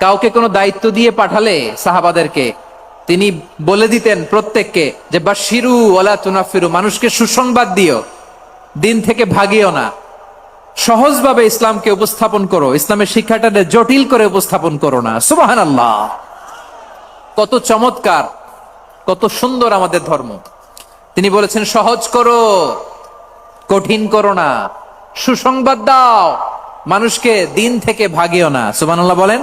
কাউকে কোনো দায়িত্ব দিয়ে পাঠালে সাহাবাদেরকে, তিনি বলে দিতেন প্রত্যেককে যে বা শিরু ওলা তুনাফিরু, মানুষকে সুসংবাদ দিও, দিন থেকে ভাগিও না। সহজভাবে ইসলামকে উপস্থাপন করো, ইসলামের শিক্ষাটাকে জটিল করে উপস্থাপন করো না। সুবাহান আল্লাহ কত চমৎকার, কত সুন্দর আমাদের ধর্ম। তিনি বলেছেন, সহজ করো, কঠিন করো না। সুসংবাদ দাও, মানুষকে দিন থেকে ভাগিও না। সুবহানাল্লাহ বলেন।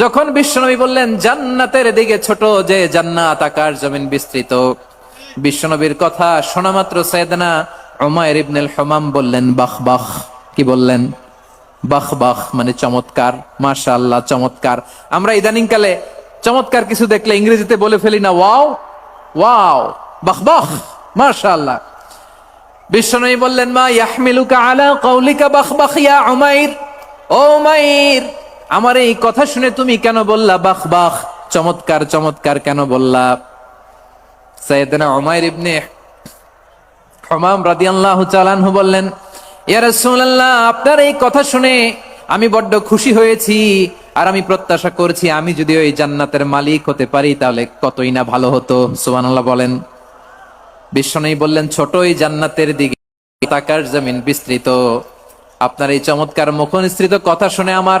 যখন বিশ্বনবী বললেন, জান্নাতের দিকে ছোট যে জান্নাত আকার জমিন বিস্তৃত। বিশ্বনবীর কথা শোনা মাত্র সৈয়দনা উমাইর ইবনুল হমাম বললেন, বাহ বাহ। কি বললেন? বাহ বাহ মানে চমৎকার। মাশা আল্লাহ চমৎকার। আমরা ইদানিং কালে চমৎকার কিছু দেখলে ইংরেজিতে বলে ফেলি না, ওয়াও ওয়াও, বাহ বাহ মাশা আল্লাহ বিশ্বনবী বললেন, মা ইয়াহমিলুকা আলা কওলিকা বাহ বাহ, ইয়া উমাইর। ও উমাইর আমার এই কথা শুনে তুমি কেন বললা, বাহ বাহ, চমৎকার চমৎকার কেন বললা? সাইয়েদনা উমাইর ইবনে হমাম রাদিয়াল্লাহু তাআলা আনহু বললেন, ইয়া রাসূলুল্লাহ, আপনার এই কথা শুনে আমি বড্ড খুশি হয়েছি আর আমি প্রত্যাশা করছি আমি যদি ওই জান্নাতের মালিক হতে পারি তাহলে কতই না ভালো হতো। সুবহানাল্লাহ বলেন। বিশ্বনবী বললেন, ছোট ওই জান্নাতের দিকে তাকার জমিন বিস্তৃত। আপনার এই চমৎকার মুখনিসৃত কথা শুনে আমার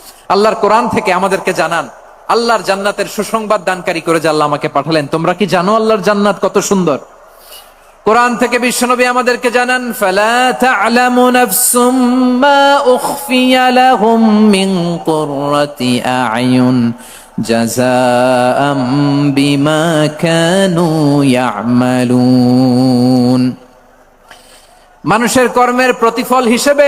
আল্লাহর কোরআন থেকে আমাদেরকে জানান, আল্লাহর জান্নাতের সুসংবাদ দানকারী করে যে আল্লাহ আমাকে পাঠালেন। তোমরা কি জানো আল্লাহর জান্নাত কত সুন্দর? কোরআন থেকে বিশ্বনবী আমাদেরকে জানান আ'য়ুন মানুষের কর্মের প্রতিফল হিসেবে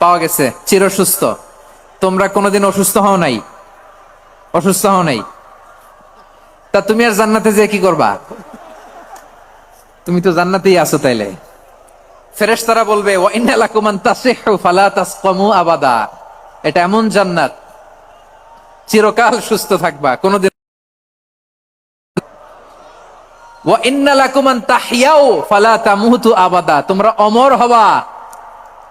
পাওয়া গেছে, চির সুস্থ। তোমরা কোনোদিন অসুস্থ হও নাই। অসুস্থ হও নাই। তা তুমি আর জান্নাতে যে কি করবা? তুমি তো জান্নাতেই আছো তাইলে। বলবে আন তাসিহু ফালা আবাদা। এটা এমন জান্নাত। চিরকাল সুস্থ থাকবা, কোনোদিন ওয়া ইন্না লাকুম আন তাহইয়াও ফালা তামুতু আবাদা। তোমরা অমর হবা।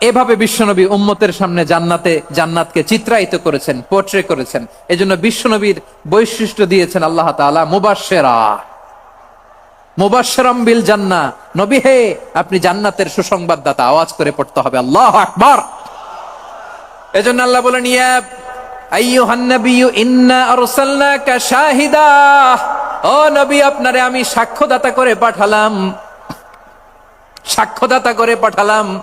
এভাবে বিশ্বনবী উম্মতের সামনে জান্নাতে, জান্নাতকে চিত্রায়িত করেছেন পোর্ট্রে করেছেন। এজন্য বিশ্বনবীর বৈশিষ্ট্য দিয়েছেন আল্লাহ তাআলা মুবাশশেরা। মুবাশশিরাম বিল জান্নাহ। নবী হে, আপনি জান্নাতের সুসংবাদদাতা, আওয়াজ করে পড়তে হবে। আল্লাহ আকবার। এজন্য আল্লাহ বলেন, ইয়া আইয়ুহান নাবিয়্যু, ইন্না আরসালনাকা শাহিদা। ও নবী, আপনারে আমি সাক্ষ্যদাতা করে পাঠালাম। সাক্ষ্যদাতা করে পাঠালাম।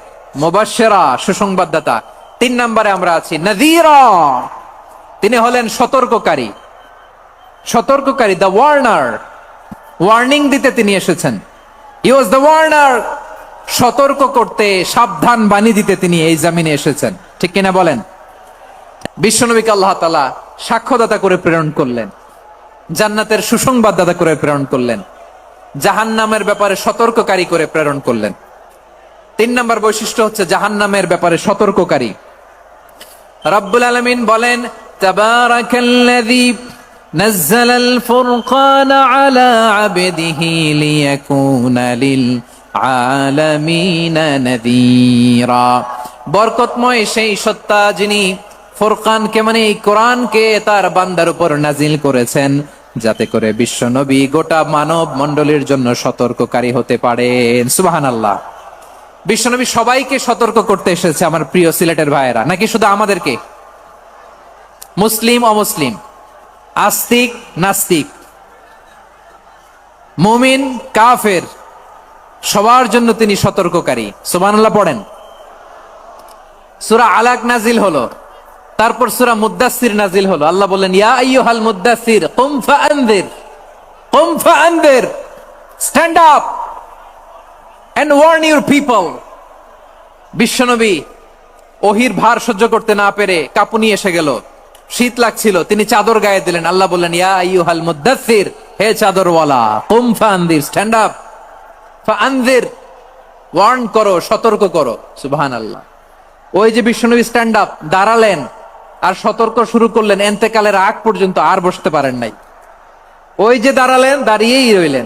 মুবাশশিরা, সুসংবাদদাতা। তিন নম্বরে আমরা আছি, নাযীরা। তিনি হলেন সতর্ককারী। সতর্ককারী, দ্য ওয়ার্নার। ওয়ার্নিং দিতে তিনি এসেছেন। হি ওয়াজ দ্য ওয়ার্নার সতর্ক করতে, সাবধান বাণী দিতে তিনি এই জামিনে এসেছেন। ঠিক কিনা বলেন? বিশ্বনবীকে আল্লাহ তালা সাক্ষ্যদাতা করে প্রেরণ করলেন। জান্নাতের সুসংবাদদাতা করে প্রেরণ করলেন। জাহান্নামের ব্যাপারে সতর্ককারী করে প্রেরণ করলেন। তিন নম্বর বৈশিষ্ট্য হচ্ছে জাহান্নামের ব্যাপারে সতর্ককারী রব্বুল আলমিন বলেন তাবারাকাল্লাযী نزل الفرقان على عبده ليكون للعالمين نذيرا বরকতময় সেই সত্তা যিনি ফুরকানকে মানে এই কোরআনকে তার বান্দার উপর নাজিল করেছেন যাতে করে বিশ্ব নবী গোটা মানব মণ্ডলীর জন্য সতর্ককারী হতে পারেন সুবহানাল্লাহ বিশ্বনবী সবাইকে সতর্ক করতে এসেছে আমার প্রিয় সিলেটের ভাইয়েরা। নাকি শুধু আমাদেরকে? মুসলিম, অমুসলিম? আস্তিক, নাস্তিক? মুমিন, কাফের? সবার জন্য তিনি সতর্ককারী। সুবহানাল্লাহ, পড়েন। সুরা আলাক নাজিল হলো। তারপর সুরা মুদ্দাসির নাজিল হলো। আল্লাহ বললেন, ইয়া আইয়ুহাল মুদ্দাসির কুম ফাআনদির। কুম ফাআনদির। Stand up and warn your people বিশ্বনবী ওহির ভার সহ্য করতে না পেরে কাপুনি এসে গেল। শীত লাগছিল, তিনি চাদর গায়ে দিলেন। আল্লাহ বললেন, ইয়া আইয়ুহাল মুদ্দাসির হে চাদরওয়ালা, কুম ফাআনদির স্ট্যান্ড আপ ফাআনদির ওয়ার্ন করো, সতর্ক করো। সুবহানাল্লাহ। ওই যে বিশ্বনবী স্ট্যান্ড আপ দাঁড়ালেন, আর সতর্ক শুরু করলেন। এন্তেকালের আগ পর্যন্ত আর বসতে পারেন নাই। ওই যে দাঁড়ালেন, দাঁড়িয়েই রইলেন।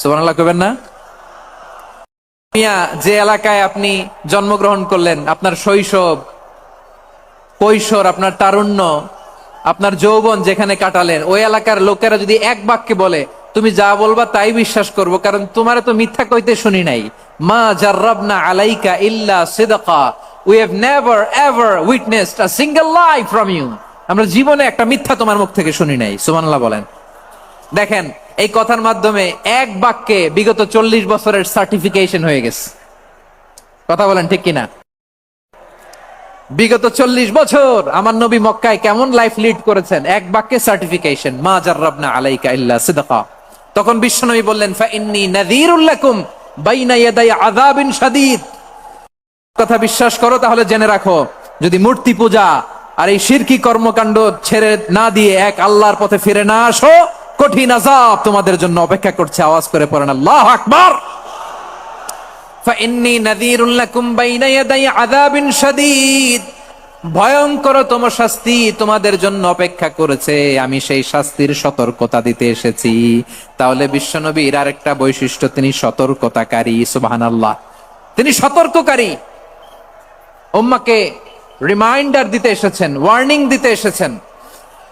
সুবহানাল্লাহ না? যে এলাকায় আপনি জন্মগ্রহণ করলেন, আপনার শৈশব, কৈশোর, আপনার তারুণ্য, আপনার যৌবন যেখানে কাটালেন, ওই এলাকার লোকেরা যদি এক বাক্যে বলে, তুমি যা বলবা তাই বিশ্বাস করব, কারণ তোমার তো মিথ্যা কইতে শুনি নাই। মা জাররাবনা আলাইকা ইল্লা সিদকা। We have never ever witnessed a single life from you আমরা জীবনে একটা মিথ্যা তোমার মুখ থেকে শুনি নাই। সুবহানাল্লাহ বলেন। দেখেন, এই কথার মাধ্যমে এক বাক্যে বিগত চল্লিশ বছরের সার্টিফিকেশন হয়ে গেছে। কথা বলেন ঠিক কিনা? বিগত চল্লিশ বছর আমার নবী মক্কায় কেমন লাইফ লিড করেছেন? এক বাক্যে সার্টিফিকেশন মা জাররাবনা আলাইকা ইল্লা সিদকা। তখন বিশ্বনবী বললেন, ফা ইন্নী নাযীরুল লাকুম বাইনা ইয়াদাই আযাবিন শাদীদ। কথা বিশ্বাস করো, তাহলে জেনে রাখো, যদি মূর্তি পূজা আর এই শিরকি কর্মকাণ্ড ছেড়ে না দিয়ে এক আল্লাহর পথে ফিরে না আসো কঠিন আযাব তোমাদের জন্য অপেক্ষা করছে আওয়াজ করে পড়েন আল্লাহু আকবার فإني نذير لكم بين يدي عذاب شديد ভয়ঙ্কর তম শাস্তি তোমাদের জন্য অপেক্ষা করেছে আমি সেই শাস্তির সতর্কতা দিতে এসেছি তাহলে বিশ্বনবীর আরেকটা বৈশিষ্ট্য তিনি সতর্কতাকারী সুবহানাল্লাহ তিনি সতর্ককারী উম্মাকে রিমাইন্ডার দিতে এসেছেন ওয়ার্নিং দিতে এসেছেন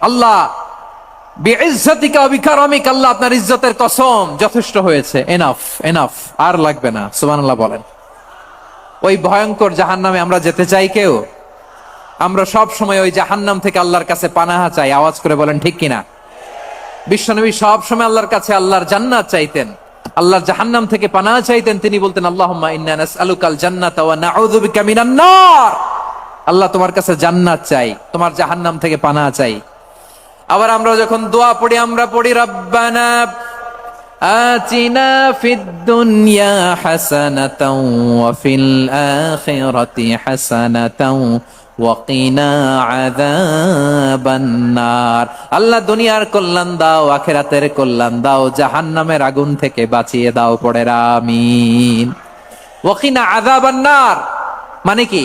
আল্লাহ আল্লাহ আপনার ইজ্জতের কসম যথেষ্ট হয়েছে। এনাফ এনাফ আর লাগবে না বলেন। ওই ভয়ঙ্কর আমরা যেতে চাই কেউ? আমরা সব সময় ওই জাহান্নাম থেকে আল্লাহর কাছে পানাহা চাই, আওয়াজ করে বলেন, ঠিক কিনা? বিশ্বনবী সব সময় আল্লাহর কাছে আল্লাহর জান্নাত চাইতেন। আল্লাহর জাহান্নাম থেকে পানাহা চাইতেন, তিনি বলতেন, আল্লাহুম্মা ইন্না নাসআলুকাল জান্নাতা আল্লাহ তোমার কাছে জান্নাত চাই, তোমার জাহান্নাম থেকে পানা চাই। আবার আমরা যখন দোয়া পড়ি, আমরা পড়ি, রব্বানা আচিনা ফিদ দুনিয়া হাসানাতাও ওয়া আখিরাতি হাসানাতাও আল্লাহ দুনিয়ার কল্যাণ দাও, আখেরাতের কল্যাণ দাও জাহান নামের আগুন থেকে বাঁচিয়ে দাও পড়ে রামিন আদা বান্নার মানে কি?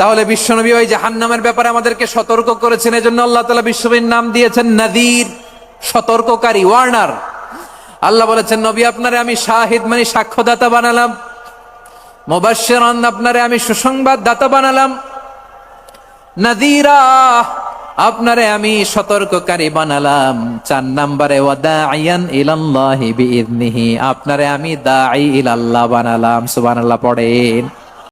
তাহলে বিশ্বনবী ওই জাহান্নামের ব্যাপারে আমাদেরকে সতর্ক করেছেন, এজন্য আল্লাহ তাআলা বিশ্বনবীর নাম দিয়েছেন নাদির, সতর্ককারী, ওয়ার্নার। আল্লাহ বলেছেন, নবী, আপনারে আমি শাহিদ মানে সাক্ষ্যদাতা বানালাম। মুবাশশিরান, আপনারে আমি সুসংবাদ দাতা বানালাম। নাদিরা, আপনারে আমি সতর্ককারী বানালাম। চার নাম্বারে ওয়াদাইয়ান ইলাল্লাহি বিইذনিহি আপনারে আমি দাঈ ইলাল্লাহ বানালাম। সুবহানাল্লাহ, পড়েন।